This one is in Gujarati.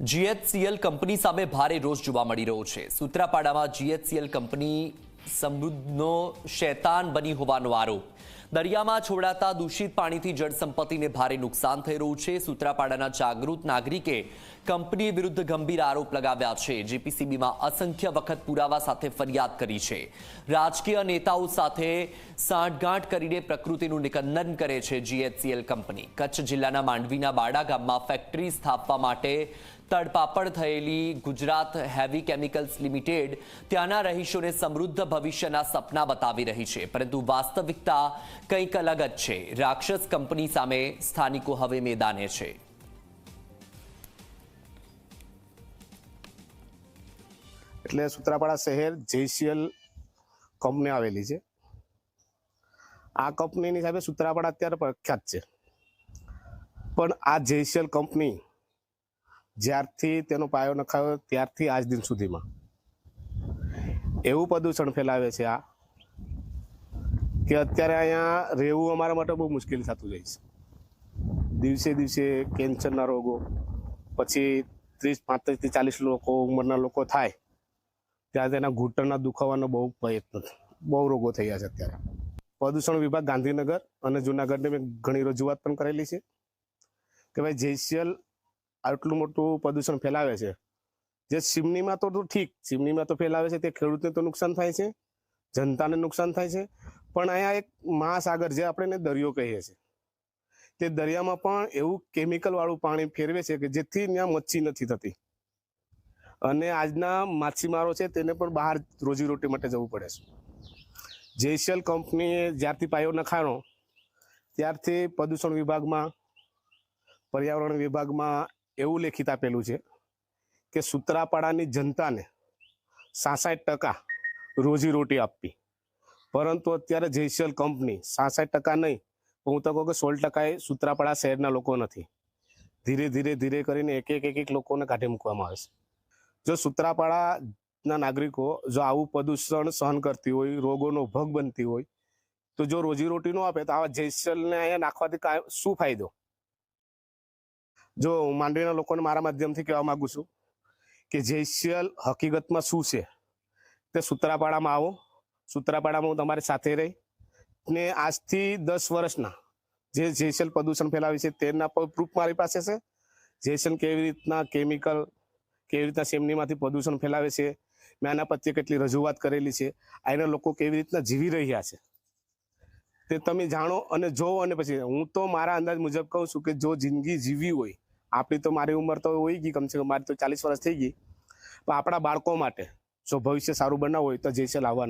જીએચસીએલ કંપની સામે ભારે રોષ જોવા મળી રહ્યો છે. સૂત્રાપાડામાં જીએચસીએલ કંપની સમૃદ્ધનો શૈતાન બની હોવાનો આરોપ. દરિયામાં છોડાતા દૂષિત પાણીથી જળ સંપત્તિને ભારે નુકસાન થઈ રહ્યું છે. સૂત્રાપાડાના જાગૃત નાગરિકે કંપની વિરુદ્ધ ગંભીર આરોપ લગાવ્યા છે. જીપીસીબીમાં અસંખ્ય વખત પુરાવા સાથે ફરિયાદ કરી છે. રાજકીય નેતાઓ સાથે સાંઠગાંઠ કરીને પ્રકૃતિનું નિકંદન કરે છે જીએચસીએલ કંપની. કચ્છ જિલ્લાના માંડવીના બાડા ગામમાં ફેક્ટરી સ્થાપવા માટે તડપાપડ થયેલી ગુજરાત હેવી કેમિકલ્સ લિમિટેડ ત્યાંના રહીશોને સમૃદ્ધ ભવિષ્યના સપના બતાવી રહી છે. પરંતુ વાસ્તવિકતા કંઈક અલગ જ છે. રાક્ષસ કંપની સામે સ્થાનિકો હવે મેદાને છે. એટલે સુત્રાપાડા શહેર જેસીએલ કંપની આવેલી છે. આ કંપનીની સાહેબ સુત્રાપાડા અત્યારે પ્રખ્યાત છે. પણ આ જેસીએલ કંપની જ્યારથી તેનો પાયો નખાયો ત્યારથી આજ દિન સુધીમાં. એવું પ્રદૂષણ ફેલાવે છે આ કે અત્યારે અહીંયા રહેવું અમારા માટે બહુ મુશ્કેલ થતું જાય છે. દિવસે દિવસે કેન્સરના રોગો, પછી ત્રીસ પાંત્રીસથી ચાલીસ લોકો ઉંમરના લોકો થાય, ત્યાં તેના ઘૂંટણના દુખાવાનો બહુ પ્રયત્ન, બહુ રોગો થયા છે અત્યારે. પ્રદૂષણ વિભાગ ગાંધીનગર અને જુનાગઢને મેં ઘણી રજૂઆત પણ કરેલી છે કે ભાઈ જેસીએલ આટલું મોટું પ્રદૂષણ ફેલાવે છે, જે સિમનીમાં તો ઠીક, સિમનીમાં તો ફેલાવે છે, તે ખેડૂતને તો નુકસાન થાય છે, જનતાને નુકસાન થાય છે, પણ અહીંયા એક મહાસાગર જે આપણે દરિયો કહીએ છીએ તે દરિયામાં પણ એવું કેમિકલવાળું પાણી ફેરવે છે કે જેથી ત્યાં મચ્છી નથી થતી. અને આજના માછીમારો છે તેને પણ બહાર રોજીરોટી માટે જવું પડે છે. જેસીએલ કંપનીએ જ્યારથી પાયો નખાણો, ત્યારથી પ્રદૂષણ વિભાગમાં, પર્યાવરણ વિભાગમાં એવું લેખિત આપેલું છે કે સુત્રાપાડાની જનતાને સાસઠ ટકા રોજીરોટી આપવી. પરંતુ અત્યારે જેસીએલ કંપની સાસઠ ટકા નહીં હું તો કહું કે સોળ ટકાએ સુત્રાપાડા શહેરના લોકો નથી. ધીરે ધીરે ધીરે કરીને એક એક એક એક લોકોને કાઢી મૂકવામાં આવે છે. જો સૂત્રાપાડાના નાગરિકો જો આવું પ્રદૂષણ સહન કરતી હોય, રોગોનો ભોગ બનતી હોય, તો જો રોજીરોટી ન આપે તો આવા જેસલને અહીંયા નાખવાથી શું ફાયદો? જો હું માંડવીના લોકોને મારા માધ્યમથી કહેવા માંગુ છું કે જેસીએલ હકીકતમાં શું છે? તે સુત્રાપાડામાં આવો. સુત્રાપાડામાં હું તમારી સાથે રહી ને આજથી દસ વર્ષના જે જેસેલ પ્રદૂષણ ફેલાવે છે તેના પર પ્રૂફ મારી પાસે છે. જેસલ કેવી રીતના કેમિકલ કેવી રીતના સેમનીમાંથી પ્રદૂષણ ફેલાવે છે? મેં આના પ્રત્યે કેટલી રજૂઆત કરેલી છે? આના લોકો કેવી રીતના જીવી રહ્યા છે? તે તમે જાણો અને જોવો અને પછી હું તો મારા અંદાજ મુજબ કહું છું કે જો જિંદગી જીવી હોય, આપણી તો મારી ઉંમર તો હોય ગઈ કમસે કમ, મારી તો ચાલીસ વર્ષ થઈ ગઈ. પણ આપણા બાળકો માટે જો ભવિષ્ય સારું બનાવવું હોય તો જેસેલ આવવાનું